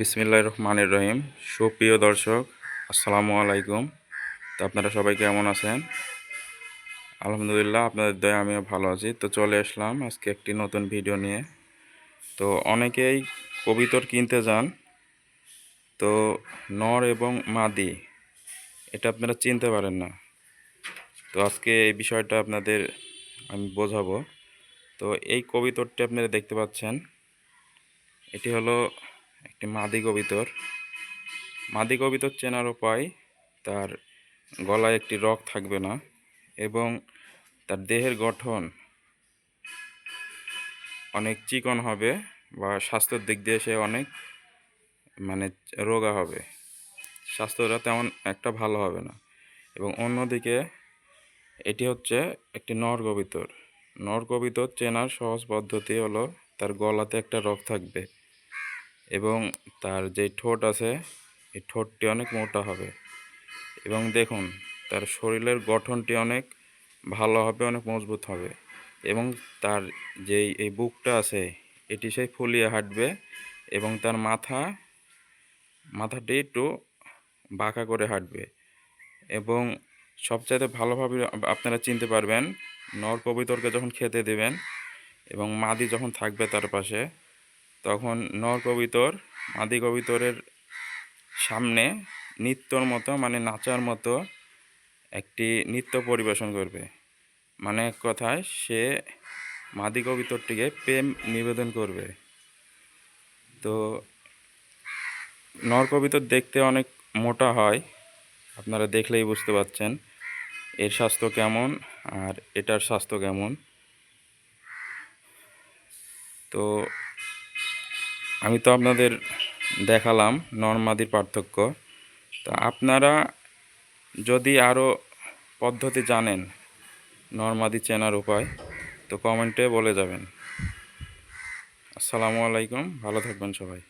বিসমিল্লাহ রহমানের রহিম। সুপ্রিয় দর্শক, আসসালামু আলাইকুম। তো আপনারা সবাই কেমন আছেন? আলহামদুলিল্লাহ, আপনাদের দয়া, আমিও ভালো আছি। তো চলে আসলাম আজকে একটি নতুন ভিডিও নিয়ে। তো অনেকেই কবিতর কিনতে যান। তো নর এবং মাদি, এটা আপনারা চিনতে পারেন না। তো আজকে এই বিষয়টা আপনাদের আমি বোঝাবো। তো এই কবিতরটি আপনারা দেখতে পাচ্ছেন। এটি হলো একটি মাদি কবিতর মাদি কবিতর চেনার উপায়, তার গলায় একটি রক থাকবে না এবং তার দেহের গঠন অনেক চিকন হবে বা স্বাস্থ্যের দিক দিয়ে সে অনেক মানে রোগা হবে। স্বাস্থ্যটা তেমন একটা ভালো হবে না। এবং অন্যদিকে এটি হচ্ছে একটি নর কবিতর নর কবিতর চেনার সহজ পদ্ধতি হলো তার গলাতে একটা রক থাকবে। এবং তার যে ঠোঁট আছে, এই ঠোঁটটি অনেক মোটা হবে। এবং দেখুন, তার শরীরের গঠনটি অনেক ভালো হবে, অনেক মজবুত হবে। এবং তার যেই, এই বুকটা আছে, এটি সেই ফুলিয়ে হাঁটবে এবং তার মাথা, মাথাটি একটু বাঁকা করে হাঁটবে। এবং সবচাইতে ভালোভাবে আপনারা চিনতে পারবেন, নর কবিতরকে যখন খেতে দেবেন এবং মাদি যখন থাকবে তার পাশে তখন নর কবিতর মাদি কবিতরের সামনে নৃত্যর মতো মানে নাচার মতো একটি নৃত্য পরিবেশন করবে। মানে এক কথায় সে মাদি কবিতরটিকে প্রেম নিবেদন করবে। তো নর কবিতর দেখতে অনেক মোটা হয়, আপনারা দেখলেই বুঝতে পারছেন এর স্বাস্থ্য কেমন আর এটার স্বাস্থ্য কেমন। তো আমি তো আপনাদের দেখালাম নর্মাদির পার্থক্য। তা আপনারা যদি আরও পদ্ধতি জানেন নর্মাদি চেনার উপায়, তো কমেন্টে বলে যাবেন। আসসালামু আলাইকুম, ভালো থাকবেন সবাই।